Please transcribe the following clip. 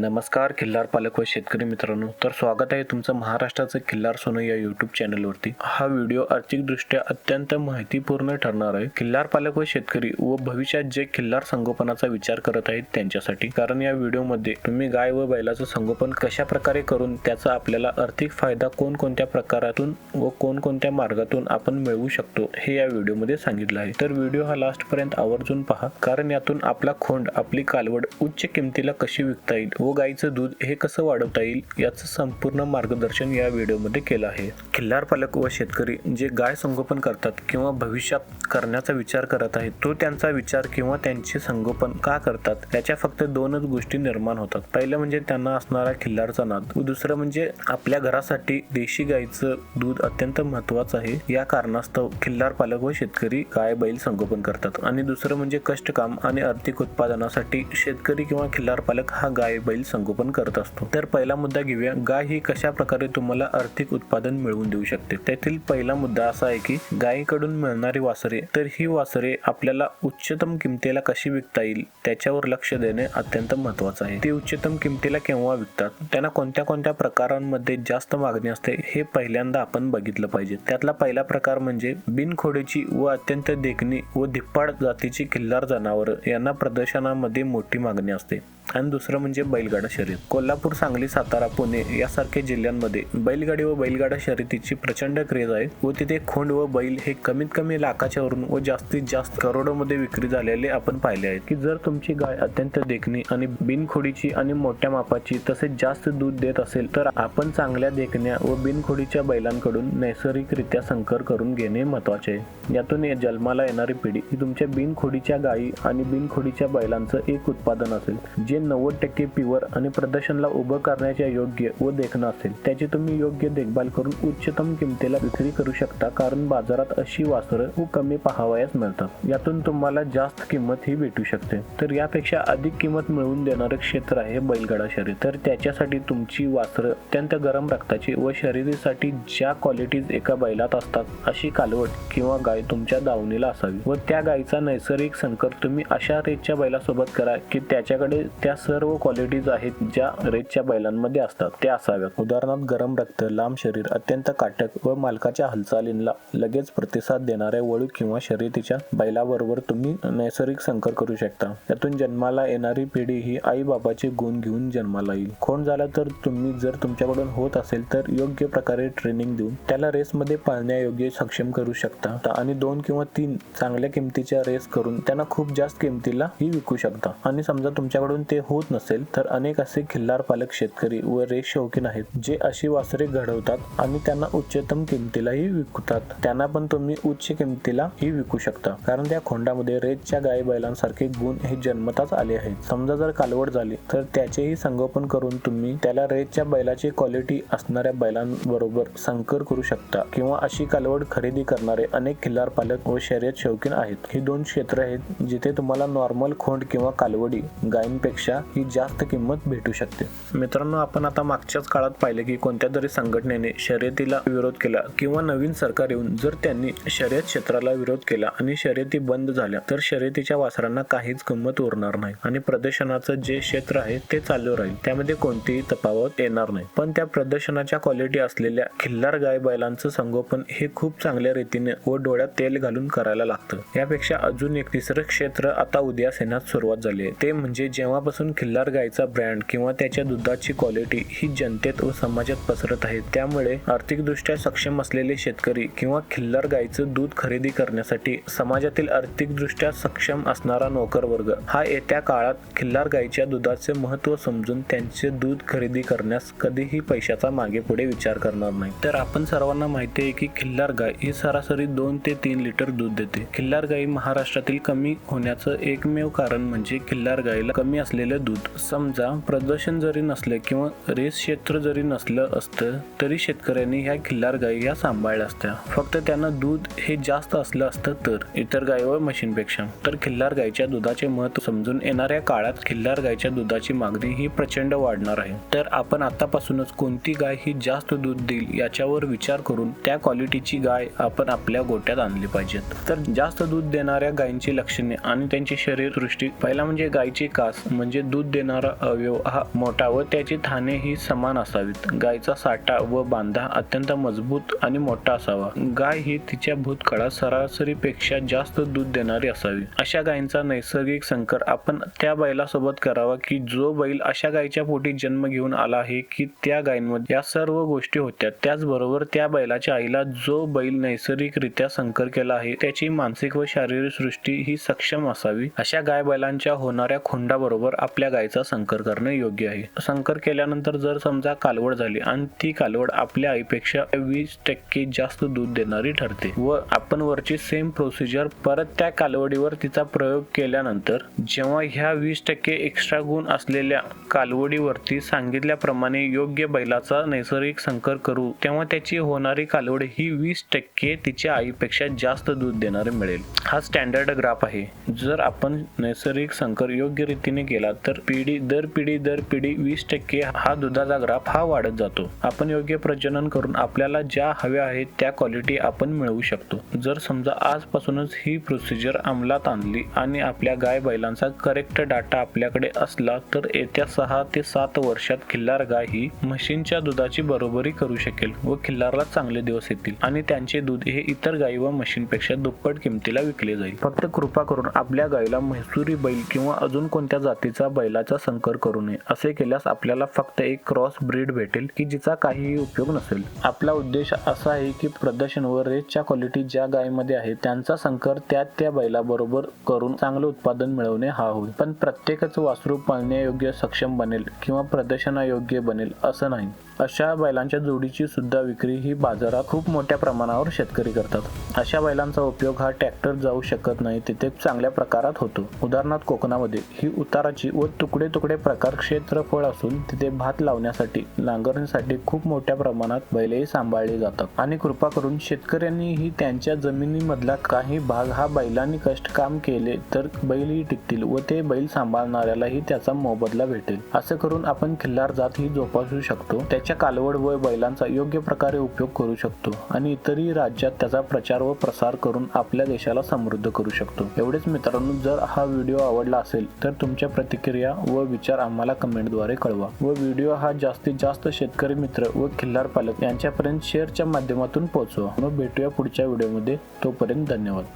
नमस्कार खिल्लार पालक व शेतकरी मित्रांनो. तर स्वागत आहे तुमचं महाराष्ट्राचं खिल्लार सोनं या युट्यूब चॅनलवरती हा व्हिडिओ आर्थिकदृष्ट्या अत्यंत माहितीपूर्ण ठरणार आहे. खिल्लार पालक व शेतकरी व भविष्यात जे खिल्लार संगोपनाचा विचार करत आहेत त्यांच्यासाठी. कारण या व्हिडिओमध्ये तुम्ही गाय व बैलाचं संगोपन कशा प्रकारे करून त्याचा आपल्याला आर्थिक फायदा कोणकोणत्या प्रकारातून व कोणकोणत्या मार्गातून आपण मिळवू शकतो हे या व्हिडिओमध्ये सांगितलं आहे. तर व्हिडिओ हा लास्ट पर्यंत आवर्जून पहा. कारण यातून आपला खोंड आपली कालवड उच्च किमतीला कशी विकता येईल व गाईचं दूध हे कसं वाढवता येईल याचं संपूर्ण मार्गदर्शन या व्हिडिओमध्ये केलं आहे. खिल्लार पालक व शेतकरी जे गाय संगोपन करतात किंवा भविष्यात करण्याचा विचार करत आहेत तो त्यांचा विचार किंवा त्यांचे संगोपन का करतात याच्या फक्त दोनच गोष्टी निर्माण होतात. पहिलं म्हणजे त्यांना असणारा खिल्लारचा नाद. व दुसरं म्हणजे आपल्या घरासाठी देशी गाईचं दूध अत्यंत महत्वाचं आहे. या कारणास्तव खिल्लार पालक व शेतकरी गाय बैल संगोपन करतात. आणि दुसरं म्हणजे कष्टकाम आणि आर्थिक उत्पादनासाठी शेतकरी किंवा खिल्लार पालक हा गाय बैल संगोपन करत असतो. तर पहिला मुद्दा घेऊया. गाय ही कशा प्रकारे तुम्हाला आर्थिक उत्पादन मिळवून देऊ शकते? त्यातील पहिला मुद्दा असा आहे की गायीकडून मिळणारी वासरे तर ही वासरे आपल्याला उच्चतम किमतीला कशी विकता येईल त्याच्यावर लक्ष देणे अत्यंत महत्वाचं आहे. ती उच्चतम किमतीला केव्हा विकतात? त्यांना कोणत्या कोणत्या प्रकारांमध्ये जास्त मागणी असते? हे पहिल्यांदा आपण बघितलं पाहिजे. त्यातला पहिला प्रकार म्हणजे बिनखोडीची व अत्यंत देखणी व धिप्पाड जातीची खिल्लार जनावर यांना प्रदर्शनामध्ये मोठी मागणी असते. आणि दुसरं म्हणजे बैलगाडा शर्यत. कोल्हापूर सांगली सातारा पुणे यासारख्या जिल्ह्यांमध्ये बैलगाडी व बैलगाडा शर्यतीची प्रचंड क्रेज आहे व तिथे खोंड व बैल हे कमीत कमी लाखाच्या वरून व जास्तीत जास्त करोडोमध्ये विक्री झालेले आपण पाहिले आहेत. की जर तुमची गाय अत्यंत देखणी आणि बिनखोडीची आणि मोठ्या मापाची तसेच जास्त दूध देत असेल तर आपण चांगल्या देखण्या व बिनखोडीच्या बैलांकडून नैसर्गिकरित्या संकर करून घेणे महत्त्वाचे आहे. यातून या जन्माला येणारी पिढी ही तुमच्या बिनखोडीच्या गायी आणि बिनखोडीच्या बैलांचं एक उत्पादन असेल जे नव्वद टक्के पिवर आणि प्रदर्शनला उभं करण्याच्या योग्य व देखणं असेल. त्याची तुम्ही योग्य देखभाल करून उच्चतम किमतीला विक्री करू शकता कारण बाजारात अशी वासरं खूप कमी पाहावयास मिळतात. यातून तुम्हाला जास्त किंमत ही भेटू शकते. तर यापेक्षा अधिक किंमत मिळवून देणारं क्षेत्र आहे बैलगाडा शरीर तर त्याच्यासाठी तुमची वासरं अत्यंत गरम रक्ताची व शरीरासाठी ज्या क्वालिटीज एका बैलात असतात अशी कालवट किंवा गाय तुमच्या दावणीला असावी. व त्या गायीचा नैसर्गिक संकर तुम्ही अशा रेटच्या बैलासोबत करा की त्याच्याकडे त्या सर्व क्वालिटीज आहेत ज्या रेटच्या बैलांमध्ये असतात त्या असाव्यात. उदाहरणार्थ गरम रक्त लांब शरीर अत्यंत काटक व मालकाच्या हालचालींना लगेच प्रतिसाद देणाऱ्या वळू किंवा शर्यतीच्या बैलाबरोबर तुम्ही नैसर्गिक संकर करू शकता. त्यातून जन्माला येणारी पिढी ही आई बाबाचे गुण घेऊन जन्माला येईल. कोण झाला तर तुम्ही जर तुमच्याकडून होत असेल तर योग्य प्रकारे ट्रेनिंग देऊन त्याला रेसमध्ये पाळण्यायोग्य सक्षम करू शकता. आणि दोन किंवा तीन चांगल्या किमतीच्या रेस करून त्यांना खूप जास्त किमतीला ही विकू शकता. आणि समजा तुमच्याकडून ते होत नसेल तर अनेक असे खिल्लार पालक शेतकरी व रेश शौकीन आहेत जे अशी वासरे घडवतात आणि त्यांना उच्चतम किमतीलाही विकतात. त्यांना पण तुम्ही उच्च किमतीला ही विकू शकता. कारण त्या खोंडामध्ये रेसच्या गाय बैलांसारखे गुण हे जन्मताच आले आहेत. समजा जर कालवड झाली तर त्याचेही संगोपन करून तुम्ही त्याला रेसच्या बैलाची क्वालिटी असणाऱ्या बैलांबरोबर संकर करू शकता किंवा अशी कालवड खरेदी करणारे अनेक खिल्लार पालक व शर्यत शौकीन आहेत. ही दोन क्षेत्र आहेत जिथे तुम्हाला नॉर्मल खोंड किंवा कालवडी गायींपेक्षा पेक्षा ही जास्त किंमत भेटू शकते. मित्रांनो आपण आता मागच्याच काळात पाहिले की कोणत्या तरी संघटनेने शर्यतीला विरोध केला किंवा नवीन सरकार येऊन जर त्यांनी शर्यत क्षेत्राला विरोध केला आणि शर्यती बंद झाल्या तर शर्यतीच्या वासरांना काहीच किंमत उरणार नाही आणि प्रदर्शनाचं जे क्षेत्र आहे ते चालू राहील. त्यामध्ये कोणतीही तफावत येणार नाही. पण त्या प्रदर्शनाच्या क्वालिटी असलेल्या खिल्लार गाय बैलांचं संगोपन हे खूप चांगल्या रीतीने व डोळ्यात तेल घालून करायला लागतं. यापेक्षा अजून एक तिसरं क्षेत्र आता उद्यास येण्यास सुरुवात झाली आहे. ते म्हणजे जेव्हा जेव्हापासून खिल्लार गायचा ब्रँड किंवा त्याच्या दुधाची क्वालिटी ही जनतेत व समाजात पसरत आहे. त्यामुळे आर्थिकदृष्ट्या सक्षम असलेले शेतकरी किंवा खिल्लार गायचं दूध खरेदी करण्यासाठी समाजातील आर्थिकदृष्ट्या सक्षम असणारा नोकर वर्ग हा येत्या काळात खिल्लार गायच्या दुधाचे महत्त्व समजून त्यांचे दूध खरेदी करण्यास कधीही पैशाचा मागे पुढे विचार करणार नाही. तर आपण सर्वांना माहिती आहे की खिल्लार गाय ही सरासरी दोन ते तीन लिटर दूध देते. खिल्लार गाई महाराष्ट्रातील कमी होण्याचं एकमेव कारण म्हणजे खिल्लार गाईला कमी असले झालेलं दूध. समजा प्रदर्शन जरी नसलं किंवा रेस क्षेत्र जरी नसलं असतं तरी शेतकऱ्यांनी ह्या खिल्लार गायी ह्या सांभाळल्या असत्या. फक्त त्यांना दूध हे जास्त असलं असतं तर. इतर गाय व म्हशींपेक्षा तर खिल्लार गायच्या दुधाचे महत्त्व समजून येणाऱ्या काळात खिल्लार गायच्या दुधाची मागणी ही प्रचंड वाढणार आहे. तर आपण आतापासूनच कोणती गाय ही जास्त दूध देईल याच्यावर विचार करून त्या क्वालिटीची गाय आपण आपल्या गोट्यात आणली पाहिजेत. तर जास्त दूध देणाऱ्या गायींची लक्षणे आणि त्यांची शरीरदृष्टी. पहिला म्हणजे गायीची कास म्हणजे म्हणजे दूध देणारा अवयव हा मोठा व त्याची थाने ही समान असावीत. गायचा साठा व बांधा अत्यंत मजबूत आणि मोठा असावा. गाय ही तिच्या भूतकाळात सरासरीपेक्षा जास्त दूध देणारी असावी. अशा गायींचा नैसर्गिक संकर आपण त्या बैलासोबत करावा की जो बैल अशा गायीच्या पोटी जन्म घेऊन आला आहे की त्या गायींमध्ये या सर्व गोष्टी होत्या. त्याचबरोबर त्या बैलाच्या आईला जो बैल नैसर्गिकरित्या संकर केला आहे त्याची मानसिक व शारीरिक सृष्टी ही सक्षम असावी. अशा गाय बैलांच्या होणाऱ्या खोंडाबरोबर आपल्या गायीचा संकर करणं योग्य आहे. संकर केल्यानंतर जर समजा कालवड झाली आणि ती कालवड आपल्या आईपेक्षा वीस टक्के जास्त दूध देणारी ठरते व आपण वरची सेम प्रोसिजर परत त्या कालवडीवर तिचा प्रयोग केल्यानंतर जेव्हा ह्या वीस टक्के एक्स्ट्रा गुण असलेल्या कालवडीवरती सांगितल्याप्रमाणे योग्य बैलाचा नैसर्गिक संकर करू तेव्हा त्याची होणारी कालवड ही वीस टक्के तिच्या आईपेक्षा जास्त दूध देणारे मिळेल. हा स्टँडर्ड ग्राफ आहे. जर आपण नैसर्गिक संकर योग्य रीतीने केला तर पिढी दर पिढी दर पिढी वीस टक्के हा दुधाचा ग्राफ हा वाढत जातो. आपण योग्य प्रजनन करून आपल्याला ज्या हव्या आहेत त्या क्वालिटी आपण मिळवू शकतो. जर समजा आजपासूनच ही प्रोसिजर अंमलात आणली आणि आपल्या गाय बैलांचा करेक्ट डाटा आपल्याकडे असला तर येत्या सहा ते सात वर्षात खिल्लार गाय ही म्हशींच्या दुधाची बरोबरी करू शकेल व खिल्लारला चांगले दिवस येतील आणि त्यांचे दूध हे इतर गायी व म्हशींपेक्षा दुप्पट किमतीला विकले जाईल. फक्त कृपा करून आपल्या गायीला म्हैसुरी बैल किंवा अजून कोणत्या जातीचा बैलाचा संकर करू नये. असे केल्यास आपल्याला फक्त एक क्रॉस ब्रीड भेटेल की जिचा काहीही उपयोग नसेल. आपला उद्देश असा आहे की प्रदर्शन व रेसच्या क्वालिटी ज्या गायीमध्ये आहे त्यांचा संकर त्या त्या बैलाबरोबर करून चांगलं उत्पादन मिळवणे हा होईल पण प्रत्येकच वासरू पाळण्यायोग्य सक्षम बनेल किंवा प्रदर्शनायोग्य बनेल असं नाही. अशा बैलांच्या जोडीची सुद्धा विक्री ही बाजारात खूप मोठ्या प्रमाणावर शेतकरी करतात. अशा बैलांचा उपयोग हा ट्रॅक्टर जाऊ शकत नाही तिथे चांगल्या प्रकारात होतो. उदाहरणार्थ कोकणामध्ये ही उताराची व तुकडे तुकडे प्रकार क्षेत्रफळ असून तिथे भात लावण्यासाठी नांगरणीसाठी खूप मोठ्या प्रमाणात बैलही सांभाळले जातात. आणि कृपा करून शेतकऱ्यांनीही त्यांच्या जमिनीमधला काही भाग हा बैलांनी कष्ट काम केले तर बैलही टिकतील व ते बैल सांभाळणाऱ्यालाही त्याचा मोबदला भेटेल. असं करून आपण खिल्लार जात ही जोपासू शकतो. त्याच्या कालवड व बैलांचा योग्य प्रकारे उपयोग करू शकतो आणि इतरही राज्यात त्याचा प्रचार व प्रसार करून आपल्या देशाला समृद्ध करू शकतो. एवढेच मित्रांनो जर हा व्हिडिओ आवडला असेल तर तुमच्या प्रतिक्रिया व विचार आम्हाला कमेंटद्वारे कळवा व व्हिडिओ हा जास्तीत जास्त शेतकरी मित्र व खिल्लार पालक यांच्यापर्यंत शेअरच्या माध्यमातून पोहोचवा. व भेटूया पुढच्या व्हिडिओमध्ये. तोपर्यंत धन्यवाद.